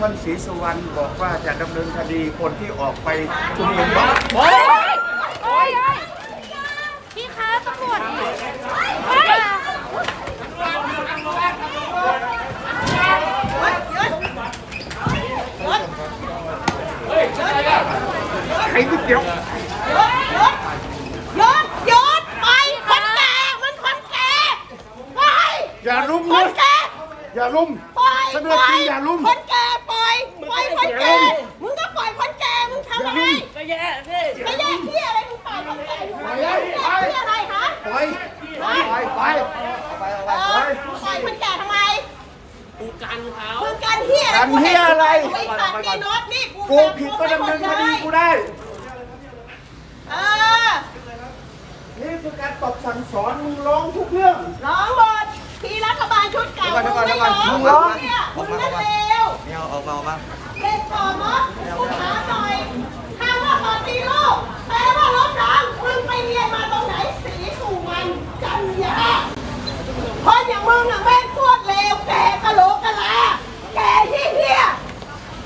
ท่านศรีสุวรรณบอกว่าจะดำเนินคดีคนที่ออกไปชุมนุมโอ้ยโอ้ยพี่คะตำรวจใครไม่เกี่ยวหยุดหยุดหยุดไปคนแก่มันคนแก่ไปอย่าลุมคนะนแก่อย่าลุม ปล่อยท่านปล่เจ้าอที่ยอย่าลุมคนแก่ปล่อยปล่อยคนอย่าแก่ลุมมึงก็ปล่อยคนแก่มึงทำอะไรก็แย่สิไม่แย่ที่อะไรมึงปล่อยคนแก่อยู่มึงแย่ที่อะไรคะปล่อยปล่อยไปเออมึงปล่อยคนแก่ทำไมกูกันเขามึงกันเฮียกันเหี้ยอะไรไอ้สัตว์นี่โน้ตนี่กูผิดก็ดำเนินคดีกูได้เออนี่คือการตบสั่งสอนมึงร้องทุกเรื่องร้องหมดทีรัฐบาลชุดเก่ามึงไม่ร้องมึงร้อง ออกมาออกมาไม่เอาออกมาออกมาเด็กต่อมอสคุณหาหน่อยคำว่าปฏิโลกแปลว่าลบล้างมึงไปเรียนมาตรงไหนสีสุวรรณจันยาเพราะอย่างมึงอะแม่